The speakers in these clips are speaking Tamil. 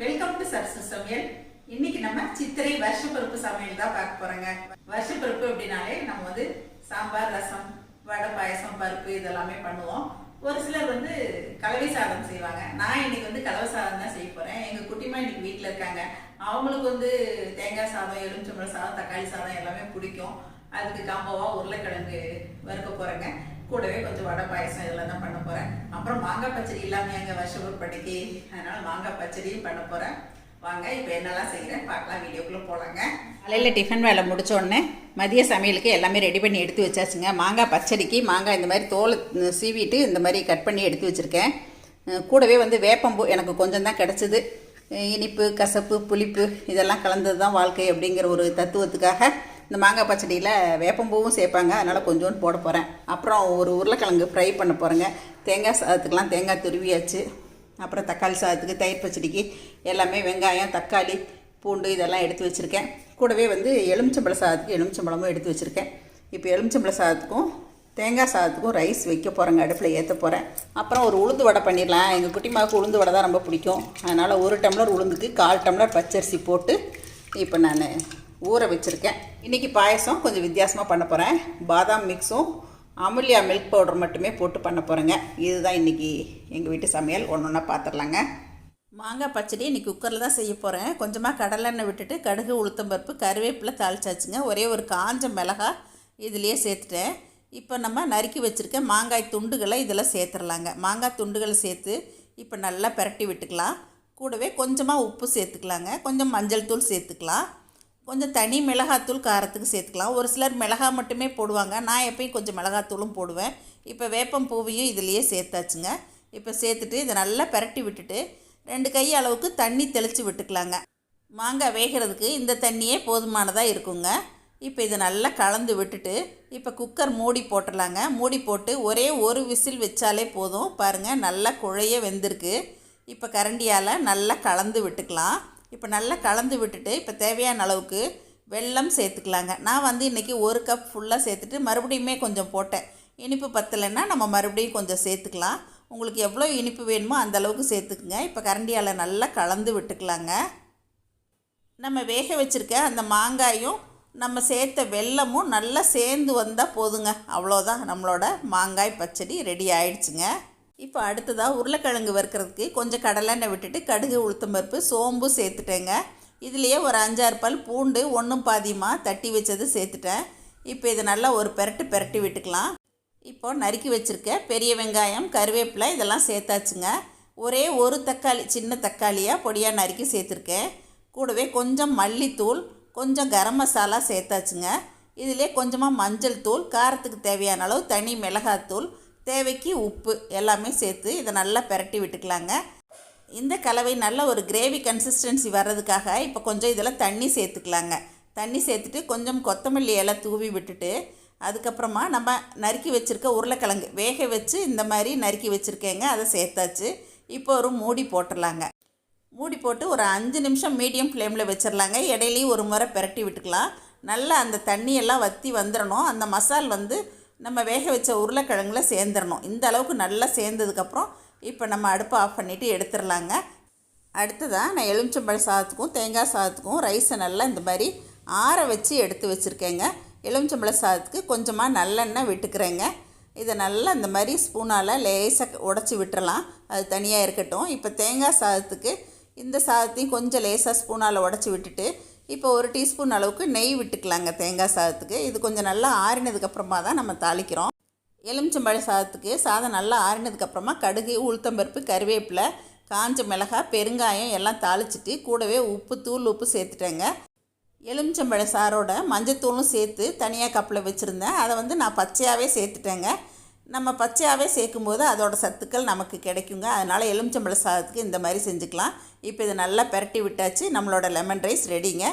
வெல்கம் டு சரசு சமையல் இன்னைக்கு நம்ம சித்திரை வருஷப்பருப்பு சமையல் தான் பார்க்க போறோங்க. வருஷப்பருப்பு அப்படின்னாலே நம்ம வந்து சாம்பார் ரசம் வடை பாயசம் பருப்பு இதெல்லாமே பண்ணுவோம். ஒரு சிலர் வந்து கலவை சாதம் செய்வாங்க. நான் இன்னைக்கு வந்து கலவை சாதம் தான் செய்ய போறேன். எங்க குட்டிமா இன்னைக்கு வீட்டில் இருக்காங்க. அவங்களுக்கு வந்து தேங்காய் சாதம் எலுமிச்சம்பழம் சாதம் தக்காளி சாதம் எல்லாமே பிடிக்கும். அதுக்கு காம்பவா உருளைக்கிழங்கு வறுக்க போறேங்க. கூடவே கொஞ்சம் வடை பாயசம் இதெல்லாம் தான் பண்ண போகிறேன் அப்புறம் மாங்காய் பச்சடி இல்லாமல் அங்கே வருஷம் உற்பத்திக்கு அதனால் மாங்காய் பச்சடியும் பண்ண போகிறேன் வாங்க இப்போ என்னெல்லாம் செய்கிறேன் பார்க்கலாம். வீடியோக்குள்ளே போகலாங்க காலையில் டிஃபன் வேலை முடித்தோடனே மதிய சமையலுக்கு எல்லாமே ரெடி பண்ணி எடுத்து வச்சாச்சுங்க. மாங்காய் பச்சடிக்கு மாங்காய் இந்த மாதிரி தோலை சீவிட்டு இந்த மாதிரி கட் பண்ணி எடுத்து வச்சுருக்கேன். கூடவே வந்து வேப்பம்பூ எனக்கு கொஞ்சம் தான் கிடச்சிது. இனிப்பு கசப்பு புளிப்பு இதெல்லாம் கலந்தது தான் வாழ்க்கை அப்படிங்கிற ஒரு தத்துவத்துக்காக இந்த மாங்காய் பச்சடியில் வேப்பம்பூவும் சேர்ப்பாங்க. அதனால் கொஞ்சோண்டு போட போகிறேன் அப்புறம் ஒரு உருளைக்கிழங்கு ஃப்ரை பண்ண போகிறேங்க தேங்காய் சாதத்துக்கெலாம் தேங்காய் துருவியாச்சு. அப்புறம் தக்காளி சாதத்துக்கு தயிர் பச்சடிக்கு எல்லாமே வெங்காயம் தக்காளி பூண்டு இதெல்லாம் எடுத்து வச்சுருக்கேன். கூடவே வந்து எலுமிச்சம்பழ சாதத்துக்கு எலுமிச்சம்பழமும் எடுத்து வச்சுருக்கேன். இப்போ எலுமிச்சம்பழ சாதத்துக்கும் தேங்காய் சாதத்துக்கும் ரைஸ் வைக்க போகிறேங்க அடுப்பில் ஏற்ற போகிறேன் அப்புறம் ஒரு உளுந்து வடை பண்ணிடலாம். எங்கள் குட்டிமாவுக்கு உளுந்து வடை தான் ரொம்ப பிடிக்கும். அதனால் ஒரு டம்ளர் உளுந்துக்கு கால் டம்ளர் பச்சரிசி போட்டு இப்போ நான் ஊற வச்சுருக்கேன். இன்றைக்கி பாயசம் கொஞ்சம் வித்தியாசமாக பண்ண போகிறேன் பாதாம் மிக்ஸும் அமுல்யா மில்க் பவுடர் மட்டுமே போட்டு பண்ண போகிறேங்க இதுதான் இன்றைக்கி எங்கள் வீட்டு சமையல். ஒன்று ஒன்றா பார்த்துடலாங்க மாங்காய் பச்சடி இன்றைக்கி குக்கரில் தான் செய்ய போகிறேன் கொஞ்சமாக கடலெண்ணெய் விட்டுட்டு கடுகு உளுத்தம்பருப்பு கருவேப்பிலை தாளிச்சாச்சுங்க. ஒரே ஒரு காஞ்ச மிளகா இதுலேயே சேர்த்துட்டேன். இப்போ நம்ம நறுக்கி வச்சுருக்க மாங்காய் துண்டுகளை இதில் சேர்த்துடலாங்க மாங்காய் துண்டுகளை சேர்த்து இப்போ நல்லா பிரட்டி விட்டுக்கலாம். கூடவே கொஞ்சமாக உப்பு சேர்த்துக்கலாங்க. கொஞ்சம் மஞ்சள் தூள் சேர்த்துக்கலாம். கொஞ்சம் தனி மிளகாத்தூள் காரத்துக்கு சேர்த்துக்கலாம். ஒரு சிலர் மிளகா மட்டுமே போடுவாங்க. நான் எப்பயும் கொஞ்சம் மிளகாத்தூளும் போடுவேன். இப்போ வேப்பம் பூவையும் இதுலேயே சேர்த்தாச்சுங்க. இப்போ சேர்த்துட்டு இதை நல்லா பிரட்டி விட்டுட்டு ரெண்டு கை அளவுக்கு தண்ணி தெளித்து விட்டுக்கலாங்க. மாங்காய் வேகிறதுக்கு இந்த தண்ணியே போதுமானதாக இருக்குங்க. இப்போ இதை நல்லா கலந்து விட்டுட்டு இப்போ குக்கர் மூடி போட்டுடலாங்க. மூடி போட்டு ஒரே ஒரு விசில் வச்சாலே போதும். பாருங்கள் நல்லா குழைய வெந்திருக்கு. இப்போ கரண்டியால் நல்லா கலந்து விட்டுக்கலாம். இப்போ நல்லா கலந்து விட்டுட்டு இப்போ தேவையான அளவுக்கு வெல்லம் சேர்த்துக்கலாங்க. நான் வந்து இன்றைக்கி ஒரு கப் ஃபுல்லாக சேர்த்துட்டு மறுபடியுமே கொஞ்சம் போட்டேன். இனிப்பு பத்தலைன்னா நம்ம மறுபடியும் கொஞ்சம் சேர்த்துக்கலாம். உங்களுக்கு எவ்வளோ இனிப்பு வேணுமோ அந்த அளவுக்கு சேர்த்துக்குங்க. இப்போ கரண்டியால் நல்லா கலந்து விட்டுக்கலாங்க. நம்ம வேக வச்சுருக்க அந்த மாங்காயும் நம்ம சேர்த்த வெல்லமும் நல்லா சேர்ந்து வந்தால் போதுங்க. அவ்வளோதான் நம்மளோட மாங்காய் பச்சடி ரெடி ஆயிடுச்சுங்க. இப்போ அடுத்ததாக உருளைக்கிழங்கு வறுக்கிறதுக்கு கொஞ்சம் கடலெண்ணெய் விட்டுட்டு கடுகு உளுத்தம்பருப்பு சோம்பு சேர்த்துட்டேங்க. இதுலேயே ஒரு அஞ்சாறு பல் பூண்டு ஒன்றும் பாதியமாக தட்டி வச்சது சேர்த்துட்டேன். இப்போ இதை நல்லா ஒரு பெரட்டு பெரட்டி விட்டுக்கலாம். இப்போ நறுக்கி வச்சுருக்க பெரிய வெங்காயம் கருவேப்பிலை இதெல்லாம் சேர்த்தாச்சுங்க. ஒரே ஒரு தக்காளி சின்ன தக்காளியாக பொடியாக நறுக்கி சேர்த்துருக்கேன். கூடவே கொஞ்சம் மல்லித்தூள் கொஞ்சம் கரம் மசாலா சேர்த்தாச்சுங்க. இதிலே கொஞ்சமாக மஞ்சள் தூள் காரத்துக்கு தேவையான அளவு தனி மிளகாத்தூள் தேவைக்கு உப்பு எல்லாமே சேர்த்து இதை நல்லா பெரட்டி விட்டுக்கலாங்க. இந்த கலவை நல்ல ஒரு கிரேவி கன்சிஸ்டன்சி வர்றதுக்காக இப்போ கொஞ்சம் இதில் தண்ணி சேர்த்துக்கலாங்க. தண்ணி சேர்த்துட்டு கொஞ்சம் கொத்தமல்லி எல்லாம் தூவி விட்டுட்டு அதுக்கப்புறமா நம்ம நறுக்கி வச்சுருக்க உருளைக்கிழங்கு வேக வச்சு இந்த மாதிரி நறுக்கி வச்சுருக்கேங்க அதை சேர்த்தாச்சு. இப்போ ஒரு மூடி போட்டுடலாங்க. மூடி போட்டு ஒரு அஞ்சு நிமிஷம் மீடியம் ஃப்ளேமில் வச்சிடலாங்க. இடையிலையும் ஒரு முறை பெரட்டி விட்டுக்கலாம். நல்லா அந்த தண்ணியெல்லாம் வற்றி வந்துடணும். அந்த மசால் வந்து நம்ம வேக வச்ச உருளைக்கிழங்குல சேர்ந்துடணும் இந்த அளவுக்கு நல்லா சேர்ந்ததுக்கப்புறம் இப்போ நம்ம அடுப்பை ஆஃப் பண்ணிவிட்டு எடுத்துடலாங்க அடுத்ததாக நான் எலுமிச்சம்பழ சாதத்துக்கும் தேங்காய் சாதத்துக்கும் ரைஸை நல்லா இந்த மாதிரி ஆற வச்சு எடுத்து வச்சுருக்கேங்க. எலுமிச்சம்பழ சாதத்துக்கு கொஞ்சமாக நல்லெண்ணெய் விட்டுக்கிறேங்க. இதை நல்லா இந்த மாதிரி ஸ்பூனால் லேசாக உடச்சி விட்டுறலாம். அது தனியாக இருக்கட்டும். இப்போ தேங்காய் சாதத்துக்கு இந்த சாதத்தையும் கொஞ்சம் லேசாக ஸ்பூனால் உடச்சி விட்டுட்டு இப்போ ஒரு டீஸ்பூன் அளவுக்கு நெய் விட்டுக்கலாங்க தேங்காய் சாதத்துக்கு. இது கொஞ்சம் நல்லா ஆறினதுக்கப்புறமா தான் நம்ம தாளிக்கிறோம். எலுமிச்சம்பழ சாதத்துக்கு சாதம் நல்லா ஆறினதுக்கப்புறமா கடுகு உளுத்தம்பருப்பு கருவேப்பிலை காஞ்ச மிளகாய் பெருங்காயம் எல்லாம் தாளிச்சிட்டு கூடவே உப்பு தூள் உப்பு சேர்த்துட்டேங்க. எலுமிச்சம்பழ சாரோட மஞ்சத்தூளும் சேர்த்து தனியாக கப்பில் வச்சுருந்தேன். அதை வந்து நான் பச்சையாகவே சேர்த்துட்டேங்க. நம்ம பச்சையாகவே சேர்க்கும்போது அதோடய சத்துக்கள் நமக்கு கிடைக்குங்க. அதனால் எலுமிச்சம்பழ சாதத்துக்கு இந்த மாதிரி செஞ்சுக்கலாம். இப்போ இதை நல்லா பெரட்டி விட்டாச்சு. நம்மளோட லெமன் ரைஸ் ரெடிங்க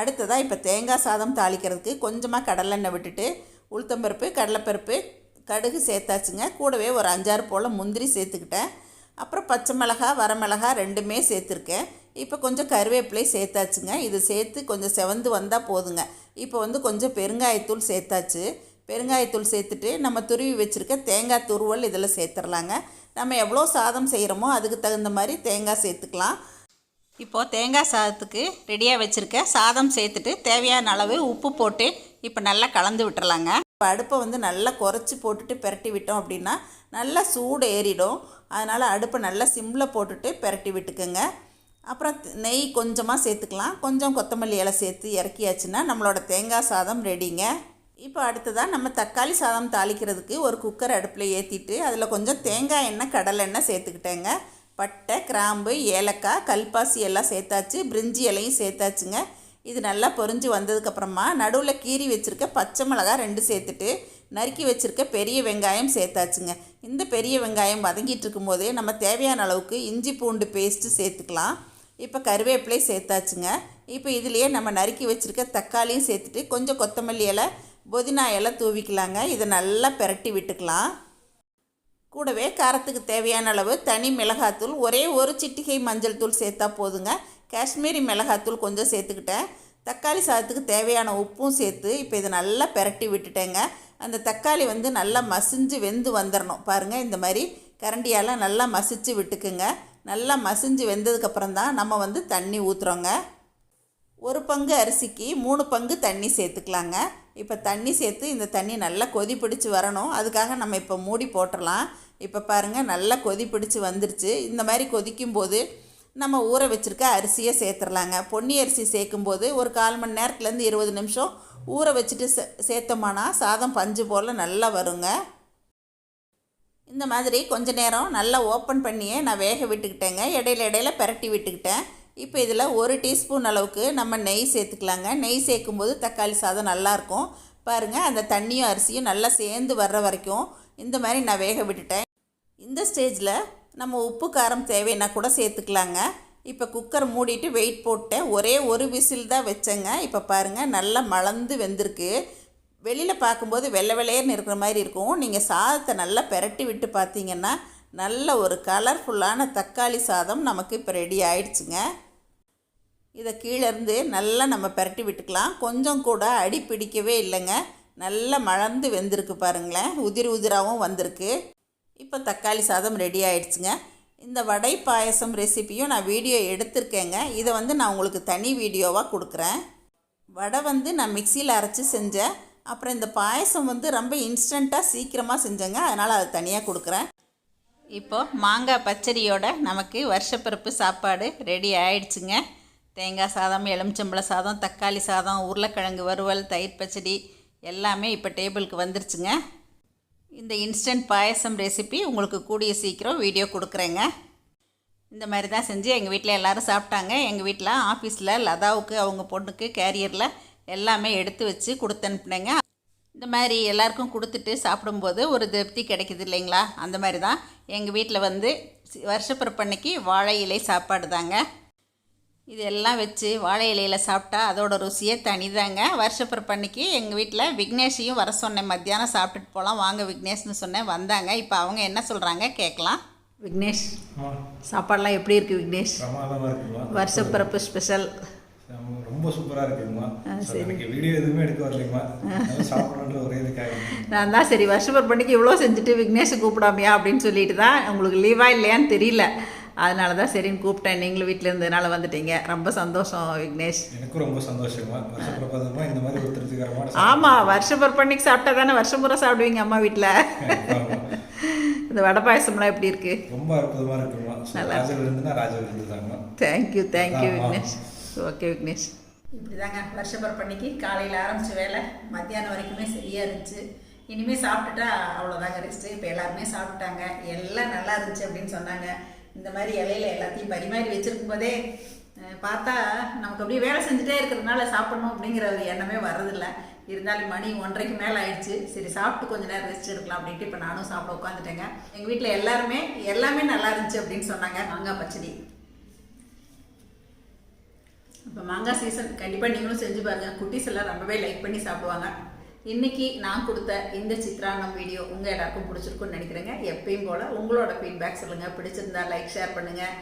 அடுத்ததாக இப்போ தேங்காய் சாதம் தாளிக்கிறதுக்கு கொஞ்சமாக கடலெண்ணெய் விட்டுட்டு உளுத்தம்பருப்பு கடலைப்பருப்பு கடுகு சேர்த்தாச்சுங்க. கூடவே ஒரு அஞ்சாறு போல் முந்திரி சேர்த்துக்கிட்டேன். அப்புறம் பச்சை மிளகா வரமிளகா ரெண்டுமே சேர்த்துருக்கேன். இப்போ கொஞ்சம் கருவேப்பிலை சேர்த்தாச்சுங்க. இது சேர்த்து கொஞ்சம் செவந்து வந்தால் போதுங்க. இப்போ வந்து கொஞ்சம் பெருங்காயத்தூள் சேர்த்தாச்சு. பெருங்காயத்தூள் சேர்த்துட்டு நம்ம துருவி வச்சுருக்க தேங்காய் துருவல் இதில் சேர்த்துடலாங்க நம்ம எவ்வளோ சாதம் செய்கிறோமோ அதுக்கு தகுந்த மாதிரி தேங்காய் சேர்த்துக்கலாம். இப்போது தேங்காய் சாதத்துக்கு ரெடியாக வச்சுருக்க சாதம் சேர்த்துட்டு தேவையான அளவு உப்பு போட்டு இப்போ நல்லா கலந்து விட்டுறலாங்க இப்போ அடுப்பை வந்து நல்லா குறைச்சி போட்டுட்டு பெரட்டி விட்டோம் அப்படின்னா நல்லா சூடு ஏறிடும். அதனால் அடுப்பை நல்லா சிம்மில் போட்டுட்டு பெரட்டி விட்டுக்குங்க. அப்புறம் நெய் கொஞ்சமாக சேர்த்துக்கலாம். கொஞ்சம் கொத்தமல்லி இலை சேர்த்து இறக்கியாச்சுன்னா நம்மளோட தேங்காய் சாதம் ரெடிங்க. இப்போ அடுத்ததாக நம்ம தக்காளி சாதம் தாளிக்கிறதுக்கு ஒரு குக்கர் அடுப்பில் ஏற்றிட்டு அதில் கொஞ்சம் தேங்காய் எண்ணெய் கடலை எண்ணெய் சேர்த்துக்கிட்டேங்க. பட்டை கிராம்பு ஏலக்காய் கல்பாசி எல்லாம் சேர்த்தாச்சு. பிரிஞ்சி இலையும் சேர்த்தாச்சுங்க. இது நல்லா பொரிஞ்சு வந்ததுக்கப்புறமா நடுவில் கீறி வச்சுருக்க பச்சை மிளகாய் ரெண்டு சேர்த்துட்டு நறுக்கி வச்சுருக்க பெரிய வெங்காயம் சேர்த்தாச்சுங்க. இந்த பெரிய வெங்காயம் வதங்கிட்டு இருக்கும்போதே நம்ம தேவையான அளவுக்கு இஞ்சி பூண்டு பேஸ்ட்டு சேர்த்துக்கலாம். இப்போ கருவேப்பிலை சேர்த்தாச்சுங்க. இப்போ இதுலேயே நம்ம நறுக்கி வச்சுருக்க தக்காளியும் சேர்த்துட்டு கொஞ்சம் கொத்தமல்லி இலை புதினா இலை தூவிக்கலாங்க. இதை நல்லா பெரட்டி விட்டுக்கலாம். கூடவே காரத்துக்கு தேவையான அளவு தனி மிளகாத்தூள் ஒரே ஒரு சிட்டிகை மஞ்சள் தூள் சேர்த்தா போதுங்க. காஷ்மீரி மிளகாத்தூள் கொஞ்சம் சேர்த்துக்கிட்டேன். தக்காளி சாதத்துக்கு தேவையான உப்பும் சேர்த்து இப்போ இதை நல்லா பெரட்டி விட்டுட்டேங்க. அந்த தக்காளி வந்து நல்லா மசிஞ்சு வெந்து வந்துடணும் பாருங்கள் இந்த மாதிரி கரண்டியால் நல்லா மசிச்சு விட்டுக்குங்க. நல்லா மசிஞ்சு வெந்ததுக்கப்புறம் தான் நம்ம வந்து தண்ணி ஊற்றுறோங்க ஒரு பங்கு அரிசிக்கு மூணு பங்கு தண்ணி சேர்த்துக்கலாங்க. இப்போ தண்ணி சேர்த்து இந்த தண்ணி நல்லா கொதி பிடிச்சி வரணும். அதுக்காக நம்ம இப்போ மூடி போட்டுடலாம் இப்போ பாருங்கள் நல்லா கொதி பிடிச்சி வந்துருச்சு. இந்த மாதிரி கொதிக்கும்போது நம்ம ஊற வச்சுருக்க அரிசியை சேர்த்துடலாங்க பொன்னி அரிசி சேர்க்கும்போது ஒரு கால் மணி நேரத்துலேருந்து இருபது நிமிஷம் ஊற வச்சுட்டு சே சேர்த்தோமானா சாதம் பஞ்சு போல் நல்லா வருங்க. இந்த மாதிரி கொஞ்ச நேரம் நல்லா ஓப்பன் பண்ணியே நான் வேக விட்டுக்கிட்டேங்க. இடையில இடையில பரட்டி விட்டுக்கிட்டேன். இப்போ இதில் ஒரு டீஸ்பூன் அளவுக்கு நம்ம நெய் சேர்த்துக்கலாங்க. நெய் சேர்க்கும்போது தக்காளி சாதம் நல்லாயிருக்கும். பாருங்கள் அந்த தண்ணியும் அரிசியும் நல்லா சேர்ந்து வர்ற வரைக்கும் இந்த மாதிரி நான் வேக விட்டுட்டேன். இந்த ஸ்டேஜில் நம்ம உப்பு காரம் தேவைன்னா கூட சேர்த்துக்கலாங்க. இப்போ குக்கர் மூடிட்டு வெயிட் போட்டேன். ஒரே ஒரு விசில் தான் வச்சேங்க. இப்போ பாருங்கள் நல்லா மலர்ந்து வெந்திருக்கு. வெளியில் பார்க்கும்போது வெள்ளை வெள்ளையர்னு இருக்கிற மாதிரி இருக்கும். நீங்கள் சாதத்தை நல்லா பெரட்டி விட்டு பார்த்தீங்கன்னா நல்ல ஒரு கலர்ஃபுல்லான தக்காளி சாதம் நமக்கு இப்போ ரெடி ஆயிடுச்சுங்க. இதை கீழேருந்து நல்லா நம்ம பெரட்டி விட்டுக்கலாம். கொஞ்சம் கூட அடி பிடிக்கவே இல்லைங்க. நல்லா மலர்ந்து வெந்திருக்கு பாருங்களேன். உதிரி உதிராகவும் வந்திருக்கு. இப்போ தக்காளி சாதம் ரெடி ஆயிடுச்சுங்க. இந்த வடை பாயசம் ரெசிபியும் நான் வீடியோ எடுத்திருக்கேங்க. இதை வந்து நான் உங்களுக்கு தனி வீடியோவாக கொடுக்குறேன். வடை வந்து நான் மிக்சியில் அரைச்சி செஞ்சேன். அப்புறம் இந்த பாயசம் வந்து ரொம்ப இன்ஸ்டண்ட்டாக சீக்கிரமாக செஞ்சேங்க. அதனால் அதை தனியாக கொடுக்குறேன். இப்போ மாங்காய் பச்சடியோட நமக்கு வருஷப்பருப்பு சாப்பாடு ரெடி ஆயிடுச்சுங்க. தேங்காய் சாதம் எலுமிச்சம்பழ சாதம் தக்காளி சாதம் உருளைக்கிழங்கு வறுவல் தயிர் பச்சடி எல்லாமே இப்போ டேபிளுக்கு வந்துருச்சுங்க. இந்த இன்ஸ்டன்ட் பாயசம் ரெசிபி உங்களுக்கு கூடிய சீக்கிரம் வீடியோ கொடுக்குறேங்க. இந்த மாதிரி தான் செஞ்சு எங்கள் வீட்டில் எல்லோரும் சாப்பிட்டாங்க. எங்கள் வீட்டில் ஆஃபீஸில் லதாவுக்கு அவங்க பொண்ணுக்கு கேரியரில் எல்லாமே எடுத்து வச்சு கொடுத்து அனுப்புனேங்க. இந்த மாதிரி எல்லாருக்கும் கொடுத்துட்டு சாப்பிடும்போது ஒரு திருப்தி கிடைக்குது இல்லைங்களா? அந்த மாதிரி தான். எங்கள் வீட்டில் வந்து வருஷப்பிறப்பன்னைக்கு வாழை இலை சாப்பாடு தாங்க. இது எல்லாம் வச்சு வாழை இலையில் சாப்பிட்டா அதோட ருசியே தனிதாங்க. வருஷப்பிறப்பன்னைக்கு எங்கள் வீட்டில் விக்னேஷையும் வர சொன்னேன். மத்தியானம் சாப்பிட்டுட்டு போகலாம் வாங்க விக்னேஷ்னு சொன்னேன். வந்தாங்க. இப்போ அவங்க என்ன சொல்கிறாங்க கேட்கலாம். விக்னேஷ் ஆ சாப்பாடெல்லாம் எப்படி இருக்குது விக்னேஷ்? வருஷப்பிறப்பு ஸ்பெஷல். ரொம்ப சூப்பராக இருக்குங்கம்மா எனக்கு வீடியோ எதுவுமே எடுக்க வரலைங்கம்மா நல்லா ஒரே இதுக்காக. நான் தான் சரி வருஷப்பிறப்பன்னைக்கு இவ்வளோ செஞ்சுட்டு விக்னேஷை கூப்பிடாமையா அப்படின்னு சொல்லிட்டு தான் உங்களுக்கு லீவா இல்லையான்னு தெரியல. அதனால தான் சரின்னு கூப்பிட்டேன். நீங்களும் வீட்டில் இருந்ததுனால வந்துட்டீங்க. ரொம்ப சந்தோஷம் விக்னேஷ். எனக்கும் ரொம்ப சந்தோஷமா வருஷப்பிரபாதமாக இந்த மாதிரி ஒரு திருப்திகரமான ஆமாம் வருஷப்பிறப்பன்னைக்கு சாப்பிட்டா தானே வருஷம் பூரா சாப்பிடுவீங்க அம்மா வீட்டில். இந்த வடை பாயசம்லாம் எப்படி இருக்கு? ரொம்ப அற்புதமாக இருக்குமா ராஜ விருந்துனா ராஜ விருந்து தாங்க thank you thank you. Vignesh. Okay Vignesh இப்படி தாங்க பண்ணிக்கு காலையில் ஆரம்பிச்ச வேலை மத்தியானம் வரைக்குமே சரியாக இருந்துச்சு. இனிமேல் சாப்பிட்டுட்டா அவ்வளோதாங்க ரெஸ்ட்டு இப்போ எல்லாருமே சாப்பிட்டாங்க. எல்லாம் நல்லா இருந்துச்சு அப்படின்னு சொன்னாங்க. இந்த மாதிரி இலையில எல்லாத்தையும் பரிமாறி வச்சிருக்கும் போதே பார்த்தா நமக்கு அப்படியே வேலை செஞ்சுட்டே இருக்கிறதுனால சாப்பிடணும் அப்படிங்கிற ஒரு எண்ணமே வர்றதில்ல. இருந்தாலும் மணி ஒன்றரைக்கு மேலே ஆயிடுச்சு. சரி சாப்பிட்டு கொஞ்ச நேரம் ரெஸ்ட் எடுக்கலாம் அப்படின்ட்டு இப்போ நானும் சாப்பிட உட்காந்துட்டேங்க எங்கள் வீட்டில் எல்லாருமே எல்லாமே நல்லா இருந்துச்சு அப்படின்னு சொன்னாங்க. மாங்காய் பச்சடி. இப்போ மாங்காய் சீசன் கண்டிப்பாக நீங்களும் செஞ்சு பாருங்கள் குட்டீஸ் எல்லாம் ரொம்பவே லைக் பண்ணி சாப்பிடுவாங்க. இன்னைக்கு நான் கொடுத்த இந்த சித்ரானம் வீடியோ உங்கள் எல்லாருக்கும் பிடிச்சிருக்குன்னு நினைக்கிறேங்க. எப்பயும் போல் உங்களோட ஃபீட்பேக் சொல்லுங்கள் பிடிச்சிருந்தா லைக் ஷேர் பண்ணுங்கள்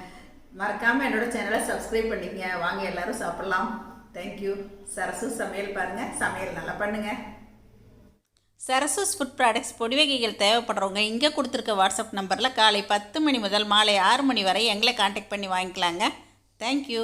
மறக்காமல் என்னோட சேனலை சப்ஸ்கிரைப் பண்ணிக்கங்க. வாங்க எல்லாரும் சாப்பிட்லாம். தேங்க்யூ சரசு சமையல் பாருங்கள் சமையல் நல்லா பண்ணுங்கள் சரசூஸ் ஃபுட் ப்ராடக்ட்ஸ் பொடி வகைகள் தேவைப்படுறவங்க இங்கே கொடுத்துருக்க வாட்ஸ்அப் நம்பரில் காலை பத்து மணி முதல் மாலை ஆறு மணி வரை எங்களை காண்டாக்ட் பண்ணி வாங்கிக்கலாங்க. தேங்க்யூ